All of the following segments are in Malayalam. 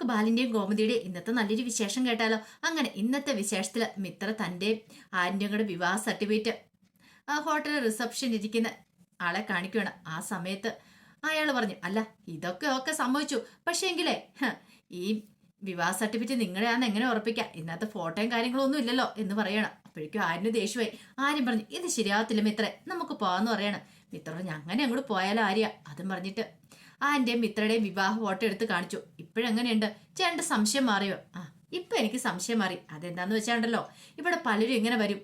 നമുക്ക് ബാലിന്റെയും ഗോമതിയുടെയും ഇന്നത്തെ നല്ലൊരു വിശേഷം കേട്ടാലോ? അങ്ങനെ ഇന്നത്തെ വിശേഷത്തിൽ മിത്ര തന്റെയും ആന്റെയും വിവാഹ സർട്ടിഫിക്കറ്റ് ആ ഹോട്ടൽ റിസപ്ഷൻ ഇരിക്കുന്ന ആളെ കാണിക്കുകയാണ്. ആ സമയത്ത് അയാൾ പറഞ്ഞു അല്ല ഇതൊക്കെ ഒക്കെ സംഭവിച്ചു. പക്ഷേ എങ്കിലേ ഈ വിവാഹ സർട്ടിഫിക്കറ്റ് നിങ്ങളുടെയാണെന്ന് എങ്ങനെ ഉറപ്പിക്കാം? ഇന്നത്തെ ഫോട്ടോയും കാര്യങ്ങളും ഒന്നും ഇല്ലല്ലോ എന്ന് പറയണം. അപ്പോഴേക്കും ആര്യന് ദേഷ്യമായി. ആര്യം പറഞ്ഞു ഇത് ശരിയാവത്തില്ല മിത്രേ നമുക്ക് പോവാന്ന് പറയണം. മിത്ര പറഞ്ഞു അങ്ങനെ അങ്ങോട്ട് പോയാലോ ആര്യ? അതും പറഞ്ഞിട്ട് ആന്റെയും മിത്രയുടെയും വിവാഹ ഫോട്ടോ എടുത്ത് കാണിച്ചു. ഇപ്പോഴെങ്ങനെയുണ്ട്? ചേട്ടന്റെ സംശയം മാറിയോ? ആ ഇപ്പൊ എനിക്ക് സംശയം മാറി. അതെന്താന്ന് വെച്ചാണ്ടല്ലോ? ഇവിടെ പലരും ഇങ്ങനെ വരും.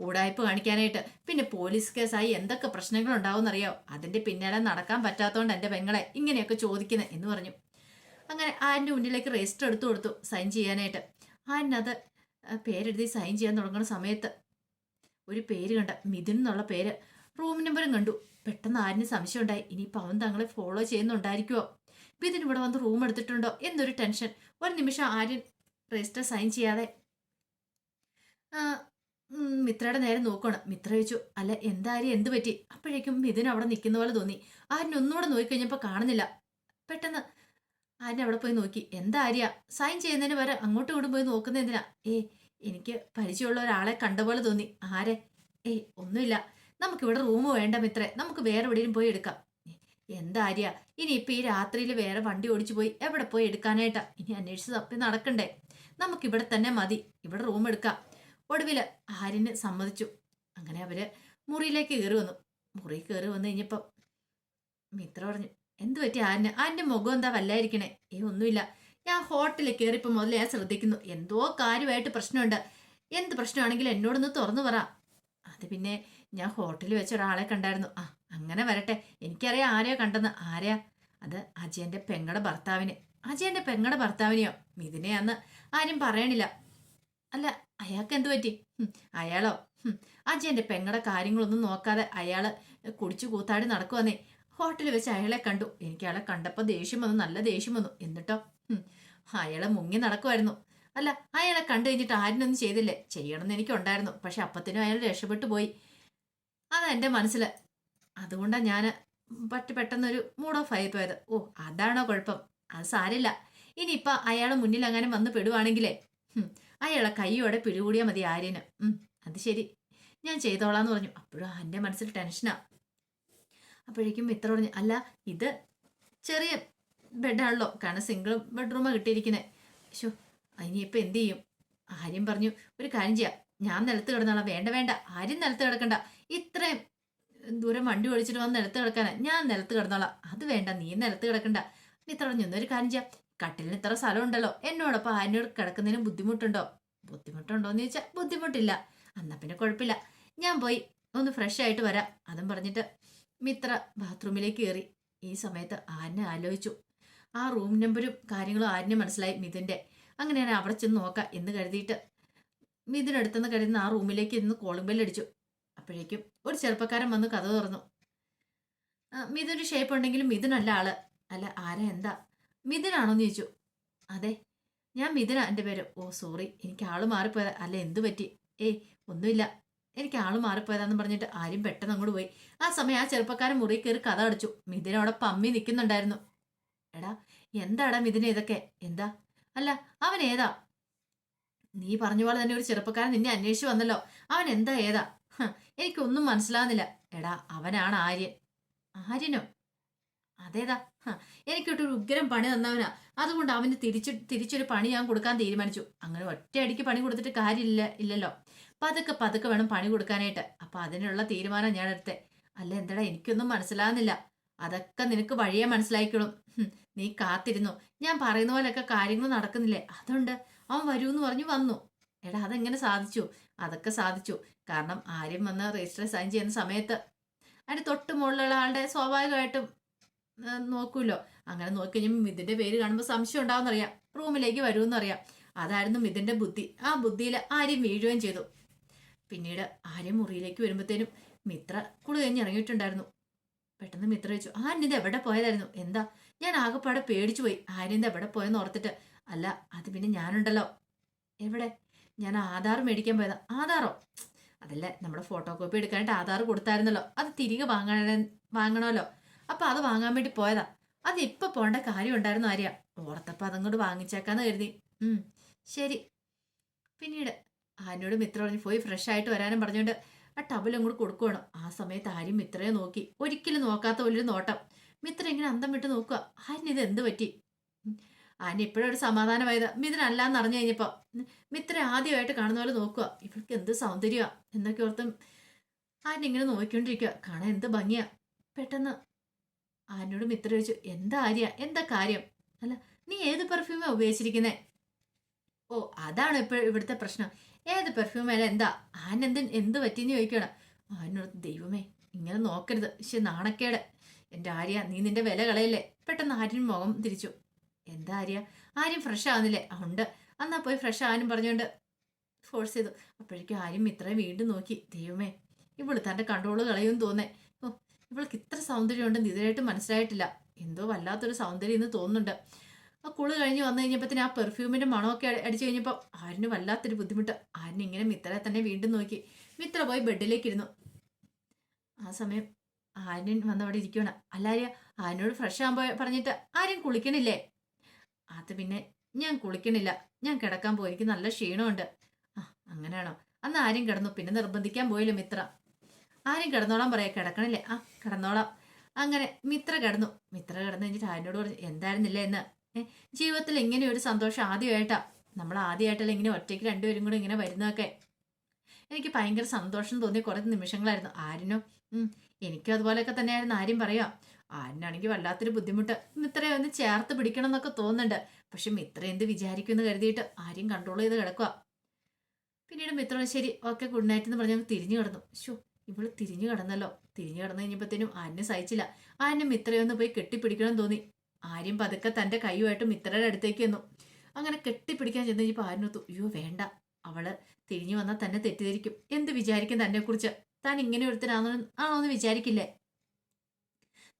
ഊടായ്പ കാണിക്കാനായിട്ട്. പിന്നെ പോലീസ് കേസായി എന്തൊക്കെ പ്രശ്നങ്ങൾ ഉണ്ടാവുമെന്നറിയോ അതിന്റെ പിന്നാലെ നടക്കാൻ പറ്റാത്തതുകൊണ്ട് എന്റെ പെങ്ങളെ ഇങ്ങനെയൊക്കെ ചോദിക്കുന്നത് എന്ന് പറഞ്ഞു. അങ്ങനെ ആന്റെ മുന്നിലേക്ക് രജിസ്റ്റർ എടുത്തു കൊടുത്തു സൈൻ ചെയ്യാനായിട്ട്. ആനത് പേരെഴുതി സൈൻ ചെയ്യാൻ തുടങ്ങുന്ന സമയത്ത് ഒരു പേര് കണ്ട. മിഥുൻ എന്നുള്ള പേര്. റൂം നമ്പറും കണ്ടു. പെട്ടെന്ന് ആരിന് സംശയം ഉണ്ടായി ഇനിയിപ്പോൾ അവൻ തങ്ങളെ ഫോളോ ചെയ്യുന്നുണ്ടായിരിക്കുമോ മിഥുൻ ഇവിടെ വന്ന് റൂം എടുത്തിട്ടുണ്ടോ? എന്നൊരു ടെൻഷൻ ഒരു നിമിഷം ആര്യൻ രജിസ്റ്റർ സൈൻ ചെയ്യാതെ മിത്രയുടെ നേരെ നോക്കണം മിത്ര ചോദിച്ചു അല്ല എന്തായാലും എന്ത് പറ്റി? അപ്പോഴേക്കും മിഥുൻ അവിടെ നിൽക്കുന്ന പോലെ തോന്നി. ആര്യൻ ഒന്നുകൂടെ നോക്കിക്കഴിഞ്ഞപ്പോൾ കാണുന്നില്ല. പെട്ടെന്ന് ആര്യൻ അവിടെ പോയി നോക്കി. എന്താ ആര്യ? സൈൻ ചെയ്യുന്നതിന് വരെ അങ്ങോട്ടും ഇങ്ങോട്ടും പോയി നോക്കുന്ന എന്തിനാ? ഏ എനിക്ക് പരിചയമുള്ള ഒരാളെ കണ്ട പോലെ തോന്നി. ആരെ? ഏയ് ഒന്നുമില്ല. നമുക്കിവിടെ റൂം വേണ്ട മിത്രേ. നമുക്ക് വേറെ എവിടെയും പോയി എടുക്കാം. എന്താ ഇനി ഇപ്പൊ ഈ രാത്രിയിൽ വേറെ വണ്ടി ഓടിച്ചു പോയി എവിടെ പോയി എടുക്കാനായിട്ടാ? ഇനി അന്വേഷിച്ച് തപ്പി നടക്കണ്ടേ? നമുക്കിവിടെ തന്നെ മതി. ഇവിടെ റൂം എടുക്കാം. ഒടുവിൽ ആര്യന് സമ്മതിച്ചു. അങ്ങനെ അവർ മുറിയിലേക്ക് കയറി വന്നു. മുറി കയറി വന്നു കഴിഞ്ഞപ്പം മിത്ര പറഞ്ഞു എന്ത് പറ്റി ആരിന് ആരിന്റെ മുഖം എന്താ വല്ലായിരിക്കണേ? ഏ ഒന്നുമില്ല. ഞാൻ ഹോട്ടലിൽ കയറിയപ്പോൾ മുതൽ ഞാൻ ശ്രദ്ധിക്കുന്നു. എന്തോ കാര്യമായിട്ട് പ്രശ്നമുണ്ട്. എന്ത് പ്രശ്നമാണെങ്കിലും എന്നോടൊന്ന് തുറന്നു പറ. അത് പിന്നെ ഞാൻ ഹോട്ടലിൽ വെച്ച ഒരാളെ കണ്ടായിരുന്നു. ആ അങ്ങനെ വരട്ടെ. എനിക്കറിയാം ആരെയോ കണ്ടെന്ന് ആരെയാ? അത് അജയന്റെ പെങ്ങടെ ഭർത്താവിന്. അജയന്റെ പെങ്ങടെ ഭർത്താവിനെയോ? മിഥുനെ അന്ന് ആരും പറയണില്ല. അല്ല അയാൾക്ക് എന്തു പറ്റി? അയാളോ? അജയന്റെ പെങ്ങടെ കാര്യങ്ങളൊന്നും നോക്കാതെ അയാൾ കുടിച്ചു കൂത്താടി നടക്കുവന്നേ. ഹോട്ടലിൽ വെച്ച് അയാളെ കണ്ടു. എനിക്ക് അയാളെ കണ്ടപ്പോൾ ദേഷ്യം വന്നു. നല്ല ദേഷ്യം വന്നു. എന്നിട്ടോ? അയാളെ മുങ്ങി നടക്കുമായിരുന്നു അല്ല അയാളെ കണ്ടു കഴിഞ്ഞിട്ട് ആരിനൊന്നും ചെയ്തില്ലേ? ചെയ്യണമെന്ന് എനിക്കുണ്ടായിരുന്നു. പക്ഷെ അപ്പത്തിനും അയാൾ രക്ഷപ്പെട്ടു പോയി. അതാ എന്റെ മനസ്സിൽ അതുകൊണ്ടാണ് ഞാൻ പറ്റ് പെട്ടെന്നൊരു മൂഡ് ഓഫ് ആയി പോയത്. ഓ അതാണോ കുഴപ്പം? അത് സാരില്ല. ഇനിയിപ്പോൾ അയാളെ മുന്നിൽ അങ്ങനെ വന്ന് പെടുവാണെങ്കിലേ അയാളെ കൈയോടെ പിടികൂടിയാൽ മതി ആര്യന്. അത് ശരി. ഞാൻ ചെയ്തോളാന്ന് പറഞ്ഞു. അപ്പോഴും എന്റെ മനസ്സിൽ ടെൻഷനാ. അപ്പോഴേക്കും മിത്ര പറഞ്ഞു അല്ല ഇത് ചെറിയ ബെഡാണല്ലോ. കാരണം സിംഗിൾ ബെഡ്റൂമാണ് കിട്ടിയിരിക്കുന്നത് ശോ ഇനിയിപ്പോൾ എന്ത് ചെയ്യും? ആര്യം പറഞ്ഞു ഒരു കാര്യം ചെയ്യാം. ഞാൻ നിലത്ത് കിടന്നോളാം. വേണ്ട വേണ്ട. ആരും നിലത്ത് കിടക്കണ്ട. ഇത്രയും ദൂരം വണ്ടി ഓടിച്ചിട്ട് വന്ന് നിലത്ത് കിടക്കാനാ. ഞാൻ നിലത്ത് കിടന്നോളാം. അത് വേണ്ട നീ നിലത്ത് കിടക്കണ്ട. ഇത്ര "എന്നാ കാര്യം ചെയ്യാം. കട്ടിലിന് ഇത്ര സ്ഥലം ഉണ്ടല്ലോ എന്നോടൊപ്പം ആരിനോട് കിടക്കുന്നതിന് ബുദ്ധിമുട്ടുണ്ടോ? ബുദ്ധിമുട്ടുണ്ടോ എന്ന് ചോദിച്ചാൽ ബുദ്ധിമുട്ടില്ല. എന്നാ പിന്നെ കുഴപ്പമില്ല. ഞാൻ പോയി ഒന്ന് ഫ്രഷ് ആയിട്ട് വരാം. അതും പറഞ്ഞിട്ട് മിത്ര ബാത്റൂമിലേക്ക് കയറി. ഈ സമയത്ത് ആരിനെ ആലോചിച്ചു. ആ റൂം നമ്പരും കാര്യങ്ങളും ആരിനെ മനസ്സിലായി മിഥുന്റെ. അങ്ങനെയാണ് അവിടെ ചെന്ന് നോക്കാം എന്ന് കരുതിയിട്ട് മിഥുനടുത്തുനിന്ന് കഴിയുന്ന ആ റൂമിലേക്ക് ഇന്ന് കോളിംഗ് ബെല്ലടിച്ചു അപ്പോഴേക്കും ഒരു ചെറുപ്പക്കാരൻ വന്ന് കഥ തുറന്നു. മിഥുന് ഷേപ്പ് ഉണ്ടെങ്കിലും മിഥുനല്ല ആൾ. അല്ല ആരാ? എന്താ? മിഥുനാണോന്ന് ചോദിച്ചു. അതെ ഞാൻ മിഥുന എന്റെ പേര്. ഓ സോറി എനിക്ക് ആൾ മാറിപ്പോയതാ. അല്ല എന്തു പറ്റി? ഏയ് ഒന്നുമില്ല. എനിക്ക് ആൾ മാറിപ്പോയതാന്ന് പറഞ്ഞിട്ട് ആരും പെട്ടെന്ന് അങ്ങോട്ട് പോയി. ആ സമയം ആ ചെറുപ്പക്കാരൻ മുറി കയറി കഥ അടച്ചു. മിഥുന അവിടെ പമ്മി നിൽക്കുന്നുണ്ടായിരുന്നു. എടാ എന്താടാ മിഥുന ഇതൊക്കെ? എന്താ? അല്ല അവൻ ഏതാ? നീ പറഞ്ഞ പോലെ തന്നെ ഒരു ചെറുപ്പക്കാരൻ നിന്നെ അന്വേഷിച്ചു വന്നല്ലോ. അവൻ എന്താ ഏതാ? എനിക്കൊന്നും മനസ്സിലാവുന്നില്ല. എടാ അവനാണ് ആര്യൻ. ആര്യനോ? അതേതാ? എനിക്കിട്ടൊരു ഉഗ്രം പണി തന്നവനാ. അതുകൊണ്ട് അവന് തിരിച്ചു തിരിച്ചൊരു പണി ഞാൻ കൊടുക്കാൻ തീരുമാനിച്ചു. അങ്ങനെ ഒറ്റയടിക്ക് പണി കൊടുത്തിട്ട് കാര്യമില്ല ഇല്ലല്ലോ. പതുക്കെ പതുക്കെ വേണം പണി കൊടുക്കാനായിട്ട്. അപ്പൊ അതിനുള്ള തീരുമാനം ഞാൻ എടുത്തേ. അല്ല എന്താടാ എനിക്കൊന്നും മനസ്സിലാവുന്നില്ല. അതൊക്കെ നിനക്ക് വഴിയെ മനസ്സിലായിക്കോളും. ഹും, നീ കാത്തിരുന്നു? ഞാൻ പറയുന്ന പോലെയൊക്കെ കാര്യങ്ങൾ നടക്കുന്നില്ലേ? അതുണ്ട്. അവൻ വരൂ എന്ന് പറഞ്ഞു വന്നു. എടാ അതെങ്ങനെ സാധിച്ചു? അതൊക്കെ സാധിച്ചു. കാരണം ആര്യം വന്ന് രജിസ്റ്റർ സൈൻ ചെയ്യുന്ന സമയത്ത് അതിന് തൊട്ട് മുകളിലുള്ള ആളുടെ സ്വാഭാവികമായിട്ടും നോക്കൂല്ലോ അങ്ങനെ നോക്കി കഴിഞ്ഞാൽ മിഥുന്റെ പേര് കാണുമ്പോൾ സംശയം ഉണ്ടാവുമെന്നറിയാം. റൂമിലേക്ക് വരുമെന്നറിയാം. അതായിരുന്നു മിഥിന്റെ ബുദ്ധി. ആ ബുദ്ധിയിൽ ആര്യം വീഴുകയും ചെയ്തു. പിന്നീട് ആര്യം മുറിയിലേക്ക് വരുമ്പോഴത്തേനും മിത്ര കുളി കഴിഞ്ഞ് ഇറങ്ങിയിട്ടുണ്ടായിരുന്നു. പെട്ടെന്ന് മിത്ര ചോദിച്ചു ആ ഇത് എവിടെ പോയതായിരുന്നു? എന്താ? ഞാൻ ആകെപ്പാടെ പേടിച്ചു പോയി ആര്യന്താ എവിടെ പോയെന്ന് ഓർത്തിട്ട്. അല്ല അത് പിന്നെ ഞാനുണ്ടല്ലോ. എവിടെ? ഞാൻ ആധാർ മേടിക്കാൻ പോയതാ. ആധാറോ? അതല്ലേ നമ്മുടെ ഫോട്ടോ കോപ്പി എടുക്കാനായിട്ട് ആധാർ കൊടുത്തായിരുന്നല്ലോ. അത് തിരികെ വാങ്ങാൻ വാങ്ങണമല്ലോ. അപ്പൊ അത് വാങ്ങാൻ വേണ്ടി പോയതാ. അത് ഇപ്പൊ പോണ്ട കാര്യം ഉണ്ടായിരുന്നു ആര്യ. ഓർത്തപ്പോൾ അതങ്ങോട്ട് വാങ്ങിച്ചേക്കാന്ന് കരുതി. ശരി. പിന്നീട് ആനോട് മിത്ര പറഞ്ഞ് പോയി ഫ്രഷ് ആയിട്ട് വരാനും പറഞ്ഞുകൊണ്ട് ആ ടബിൽ അങ്ങോട്ട് കൊടുക്കുവാണ്. ആ സമയത്ത് ആരും മിത്രയെ നോക്കി. ഒരിക്കലും നോക്കാത്ത പോലൊരു നോട്ടം. മിത്ര ഇങ്ങനെ അന്തം വിട്ട് നോക്കുക. ആന ഇത് എന്ത് പറ്റി. ആന ഇപ്പോഴും ഒരു സമാധാനമായത്. മിത്രനല്ലാന്ന് അറിഞ്ഞു കഴിഞ്ഞപ്പോ ഉം, മിത്ര ആദ്യമായിട്ട് കാണുന്ന പോലെ നോക്കുക. ഇവൾക്ക് എന്ത് സൗന്ദര്യമാ എന്നൊക്കെ ഓർത്തും ആന ഇങ്ങനെ നോക്കിക്കൊണ്ടിരിക്കുക. കാണാൻ എന്ത് ഭംഗിയാ? പെട്ടെന്ന് ആനോട് മിത്ര ചോദിച്ചു എന്താ ആര്യ? എന്താ കാര്യം? അല്ല നീ ഏത് പെർഫ്യൂമാ ഉപയോഗിച്ചിരിക്കുന്നത് ഓ അതാണ് ഇപ്പോൾ ഇവിടുത്തെ പ്രശ്നം. ഏത് പെർഫ്യൂം അല്ല എന്താ? ആന എന്ത് എന്ത് പറ്റിയെന്ന് ചോദിക്കണം ആനോട് ദൈവമേ ഇങ്ങനെ നോക്കരുത്. പക്ഷെ നാണക്കേട്. എന്റെ ആര്യ നീ നിന്റെ വില കളയല്ലേ? പെട്ടെന്ന് ആര്യൻ മുഖം തിരിച്ചു. എന്താ ആര്യ? ആര്യം ഫ്രഷ് ആവുന്നില്ലേ? ഉണ്ട്. അന്നാ പോയി ഫ്രഷ് ആവാനും പറഞ്ഞുകൊണ്ട്. ഫോഴ്സ് ചെയ്തു. അപ്പോഴേക്കും ആര്യം ഇത്രയും വീണ്ടും നോക്കി. ദൈവമേ ഇവൾ തന്റെ കൺട്രോൾ കളയും തോന്നേ. ഓ ഇവൾക്ക് ഇത്ര സൗന്ദര്യമുണ്ടെന്ന് ഇതുവരായിട്ട് മനസ്സിലായിട്ടില്ല. എന്തോ വല്ലാത്തൊരു സൗന്ദര്യം എന്ന് തോന്നുന്നുണ്ട്. ആ കുളു കഴിഞ്ഞ് വന്നു കഴിഞ്ഞപ്പത്തിന് ആ പെർഫ്യൂമിന്റെ മണമൊക്കെ അടി- അടിച്ചു കഴിഞ്ഞപ്പോൾ ആരിന് വല്ലാത്തൊരു ബുദ്ധിമുട്ട്. ആരിന് ഇങ്ങനെ മിത്രയെ തന്നെ വീണ്ടും നോക്കി. മിത്ര പോയി ബെഡിലേക്ക് ഇരുന്നു ആ സമയം ആര്യൻ വന്നവിടെ ഇരിക്കുകയാണ് അല്ലാര്യ ആര്യനോട് ഫ്രഷ് ആകുമ്പോൾ പറഞ്ഞിട്ട് ആരും കുളിക്കണില്ലേ? അത് പിന്നെ ഞാൻ കുളിക്കണില്ല. ഞാൻ കിടക്കാൻ പോയി. എനിക്ക് നല്ല ക്ഷീണമുണ്ട്. ആ അങ്ങനെയാണോ? അന്ന് ആരും കിടന്നു. പിന്നെ നിർബന്ധിക്കാൻ പോയില്ല മിത്ര. ആരും കിടന്നോളാം പറയാ കിടക്കണില്ലേ? ആ കിടന്നോളാം. അങ്ങനെ മിത്ര കിടന്നു. മിത്ര കിടന്നു കഴിഞ്ഞിട്ട് ആര്യനോട് പറഞ്ഞു എന്തായിരുന്നില്ല എന്ന് ജീവിതത്തിൽ ഇങ്ങനെ ഒരു സന്തോഷം ആദ്യമായിട്ടാ. നമ്മൾ ആദ്യമായിട്ടല്ല ഇങ്ങനെ ഒറ്റയ്ക്ക് രണ്ടുപേരും കൂടെ ഇങ്ങനെ വരുന്നതൊക്കെ. എനിക്ക് ഭയങ്കര സന്തോഷം തോന്നിയ കുറേ നിമിഷങ്ങളായിരുന്നു. ആരിനും എനിക്കും അതുപോലെയൊക്കെ തന്നെയായിരുന്നു. ആരും പറയാം ആരിനാണെങ്കിൽ വല്ലാത്തൊരു ബുദ്ധിമുട്ട്. മിത്രയെ ഒന്ന് ചേർത്ത് പിടിക്കണം എന്നൊക്കെ തോന്നുന്നുണ്ട്. പക്ഷെ മിത്ര എന്ത് വിചാരിക്കുമെന്ന് കരുതിയിട്ട് ആര്യം കൺട്രോൾ ചെയ്ത് കിടക്കുക പിന്നീട് മിത്ര ശരി ഓക്കെ ഗുഡ് നൈറ്റ് എന്ന് പറഞ്ഞ് തിരിഞ്ഞു കിടന്നു. ഷോ ഇവൾ തിരിഞ്ഞു കിടന്നല്ലോ. തിരിഞ്ഞു കിടന്നു കഴിഞ്ഞപ്പോഴത്തേനും ആരിനെ സഹിച്ചില്ല. ആരിനെ മിത്രയൊന്ന് പോയി കെട്ടിപ്പിടിക്കണം തോന്നി. ആര്യം പതുക്കെ തന്റെ കൈയുമായിട്ട് മിത്രയുടെ അടുത്തേക്ക് വന്നു അങ്ങനെ കെട്ടിപ്പിടിക്കാൻ ചെന്ന് കഴിഞ്ഞപ്പോൾ ആരിനൊത്തു അയ്യോ വേണ്ട. അവൾ തിരിഞ്ഞു വന്നാൽ തന്നെ തെറ്റിദ്ധരിക്കും. എന്ത് വിചാരിക്കും തന്നെ കുറിച്ച് താൻ ഇങ്ങനെ ഒരുത്തരാണോ ആണോ എന്ന് വിചാരിക്കില്ലേ?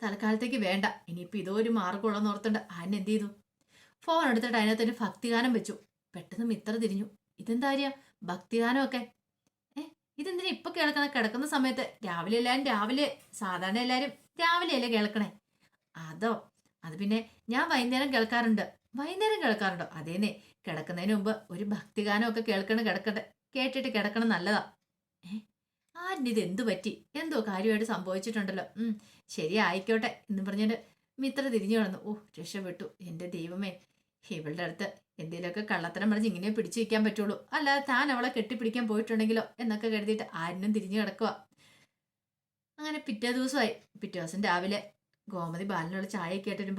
തൽക്കാലത്തേക്ക് വേണ്ട. ഇനിയിപ്പോൾ ഇതോ ഒരു മാർഗമുള്ളെന്ന് ഓർത്തുണ്ട് ആൻ എന്ത് ചെയ്തു? ഫോൺ എടുത്തിട്ട് അതിനകത്ത് ഒരു ഭക്തിഗാനം വെച്ചു. പെട്ടെന്ന് മിത്ര തിരിഞ്ഞു. ഇതെന്താ കാര്യ ഭക്തിഗാനമൊക്കെ? ഏ ഇതെന്തിനാ ഇപ്പൊ കേൾക്കണ? കിടക്കുന്ന സമയത്ത് രാവിലെ എല്ലാവരും രാവിലെ സാധാരണ എല്ലാരും രാവിലെയല്ലേ കേൾക്കണേ? അതോ അത് പിന്നെ ഞാൻ വൈകുന്നേരം കേൾക്കാറുണ്ട്. വൈകുന്നേരം കേൾക്കാറുണ്ടോ. അതേന്നെ കിടക്കുന്നതിന് മുമ്പ് ഒരു ഭക്തിഗാനം ഒക്കെ കേൾക്കണം കിടക്കട്ടെ. കേട്ടിട്ട് കിടക്കണം നല്ലതാ. ഏഹ് ആരിനിത് എന്തു പറ്റി? എന്തോ കാര്യമായിട്ട് സംഭവിച്ചിട്ടുണ്ടല്ലോ. ഉം ശരി ആയിക്കോട്ടെ എന്ന് പറഞ്ഞിട്ട് മിത്ര തിരിഞ്ഞു കിടന്നു ഓ രക്ഷപ്പെട്ടു. എന്റെ ദൈവമേ ഇവളുടെ അടുത്ത് എന്തെങ്കിലുമൊക്കെ കള്ളത്തരം പറഞ്ഞ് ഇങ്ങനെ പിടിച്ചു വയ്ക്കാൻ പറ്റുള്ളൂ. അല്ലാതെ താൻ അവളെ കെട്ടിപ്പിടിക്കാൻ പോയിട്ടുണ്ടെങ്കിലോ എന്നൊക്കെ കരുതിയിട്ട് ആരിനും തിരിഞ്ഞു കിടക്കുക അങ്ങനെ പിറ്റേ ദിവസമായി. പിറ്റേ ദിവസം രാവിലെ ഗോമതി ബാലനുള്ള ചായയൊക്കെ ആയിട്ട്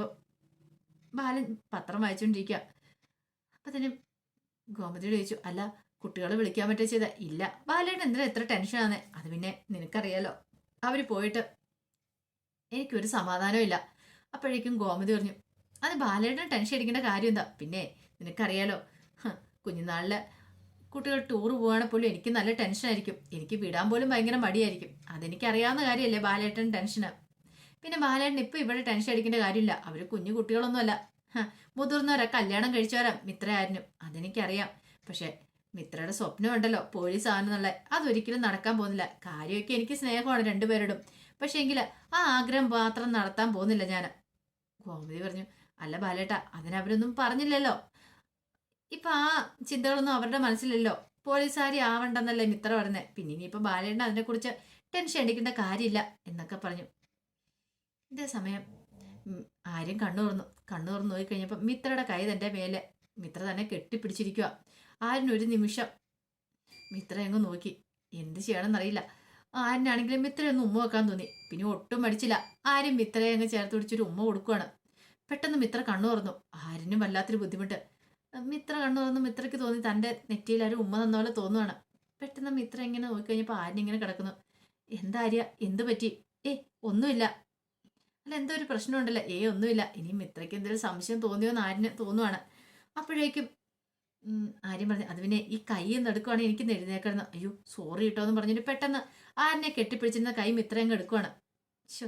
ബാലൻ പത്രം വായിച്ചുകൊണ്ടിരിക്കുക അപ്പം ഗോമതി ചോദിച്ചു അല്ല കുട്ടികളെ വിളിക്കാൻ പറ്റുക ചെയ്ത? ഇല്ല. ബാലേട്ടൻ എന്തിനാ എത്ര ടെൻഷനാണ് അത് പിന്നെ നിനക്കറിയാലോ. അവർ പോയിട്ട്? എനിക്കൊരു സമാധാനവും ഇല്ല. അപ്പോഴേക്കും ഗോമതി പറഞ്ഞു അത് ബാലേട്ടൻ ടെൻഷൻ അടിക്കേണ്ട കാര്യം എന്താ? പിന്നെ നിനക്കറിയാലോ കുഞ്ഞുനാളിലെ കുട്ടികൾ ടൂർ പോവാണെങ്കിൽ പോലും എനിക്ക് നല്ല ടെൻഷനായിരിക്കും എനിക്ക് വിടാൻ പോലും ഭയങ്കര മടിയായിരിക്കും. അതെനിക്കറിയാവുന്ന കാര്യമല്ലേ ബാലേട്ടൻ ടെൻഷന് പിന്നെ ബാലേട്ടൻ ഇപ്പം ഇവിടെ ടെൻഷൻ അടിക്കേണ്ട കാര്യമില്ല. അവർ കുഞ്ഞു കുട്ടികളൊന്നുമല്ല. മുതിർന്നവരാ കല്യാണം കഴിച്ചവരാ മിത്ര ആയിരുന്നു അതെനിക്കറിയാം. പക്ഷെ മിത്രയുടെ സ്വപ്നം ഉണ്ടല്ലോ പോലീസ് ആണെന്നുള്ള അതൊരിക്കലും നടക്കാൻ പോകുന്നില്ല. കാര്യമൊക്കെ എനിക്ക് സ്നേഹമാണ് രണ്ടുപേരോടും. പക്ഷെ എങ്കിൽ ആ ആഗ്രഹം മാത്രം നടത്താൻ പോകുന്നില്ല ഞാൻ ഗോമതി പറഞ്ഞു അല്ല ബാലേട്ട അതിനവരൊന്നും പറഞ്ഞില്ലല്ലോ. ഇപ്പൊ ആ ചിന്തകളൊന്നും അവരുടെ മനസ്സിലല്ലോ. പോലീസുകാരി ആവണ്ടെന്നല്ലേ മിത്ര പറഞ്ഞത് പിന്നെ ഇനിയിപ്പോ ബാലേട്ടൻ അതിനെക്കുറിച്ച് ടെൻഷൻ അടിക്കേണ്ട കാര്യമില്ല എന്നൊക്കെ പറഞ്ഞു. ഇതേ സമയം ആര്യം കണ്ണു തുറന്നു. കണ്ണു തുറന്നു നോക്കി കഴിഞ്ഞപ്പോൾ മിത്രയുടെ കൈ തന്റെ മേലെ. മിത്ര തന്നെ കെട്ടിപ്പിടിച്ചിരിക്കുക ഒരു നിമിഷം മിത്ര അങ്ങ് നോക്കി. എന്ത് ചെയ്യണമെന്നറിയില്ല. ആരിനാണെങ്കിലും മിത്രയൊന്ന് ഉമ്മ വെക്കാൻ തോന്നി. പിന്നെ ഒട്ടും മടിച്ചില്ല. ആരും മിത്രയെ അങ്ങ് ചേർത്ത് പിടിച്ചൊരു ഉമ്മ കൊടുക്കുകയാണ് പെട്ടെന്ന് മിത്ര കണ്ണു തുറന്നു. ആരിനും വല്ലാത്തൊരു ബുദ്ധിമുട്ട്. മിത്ര കണ്ണു തുറന്നു മിത്രയ്ക്ക് തോന്നി തന്റെ നെറ്റിയിൽ ആരും ഉമ്മ തന്ന പോലെ തോന്നുവാണ്. പെട്ടെന്ന് മിത്ര ഇങ്ങനെ നോക്കി നോക്കിക്കഴിഞ്ഞപ്പോൾ ആരിനിങ്ങനെ കിടക്കുന്നു. എന്താ ആര്യ? എന്ത് പറ്റി? ഏ ഒന്നുമില്ല. അല്ല എന്തോ ഒരു പ്രശ്നമുണ്ടല്ലോ. ഏ ഒന്നുമില്ല. ഇനി മിത്രയ്ക്ക് എന്തെങ്കിലും സംശയം തോന്നിയോ എന്ന് ആര്യന് തോന്നുവാണ്. അപ്പോഴേക്കും ആര്യം പറഞ്ഞു അത് പിന്നെ ഈ കൈ എടുക്കുവാണ് എനിക്ക് എഴുന്നേക്കണം അയ്യോ സോറി കേട്ടോ എന്ന് പറഞ്ഞിട്ട് പെട്ടെന്ന് ആരനെ കെട്ടിപ്പിടിച്ചിരുന്ന കൈ ഇത്രയും എടുക്കുവാണ്. ശോ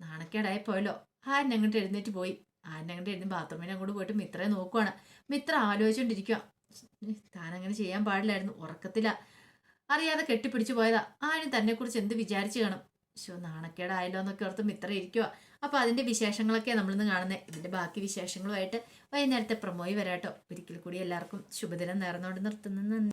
നാണക്കേടായി പോയല്ലോ ആരിനെ അങ്ങോട്ട് എഴുന്നേറ്റ് പോയി. ആരിനെ അങ്ങോട്ട് എഴുതി ബാത്റൂമിനെ അങ്ങോട്ട് പോയിട്ട് മിത്രയെ നോക്കുവാണ്. മിത്ര ആലോചിച്ചുകൊണ്ടിരിക്കുക താൻ അങ്ങനെ ചെയ്യാൻ പാടില്ലായിരുന്നു. ഉറക്കത്തില. അറിയാതെ കെട്ടിപ്പിടിച്ചു പോയതാ. ആരും തന്നെ കുറിച്ച് എന്ത് വിചാരിച്ചു കാണും. ശോ നാണക്കേടായല്ലോ എന്നൊക്കെ ഓർത്ത് മിത്ര ഇരിക്കുക അപ്പൊ അതിന്റെ വിശേഷങ്ങളൊക്കെ നമ്മളിന്ന് കാണുന്നത് ഇതിന്റെ ബാക്കി വിശേഷങ്ങളുമായിട്ട് വൈകുന്നേരത്തെ പ്രമോയി വരാട്ടോ. ഒരിക്കൽ കൂടി എല്ലാവർക്കും ശുഭദിനം നേർന്നുകൊണ്ട് നിർത്തുന്നു.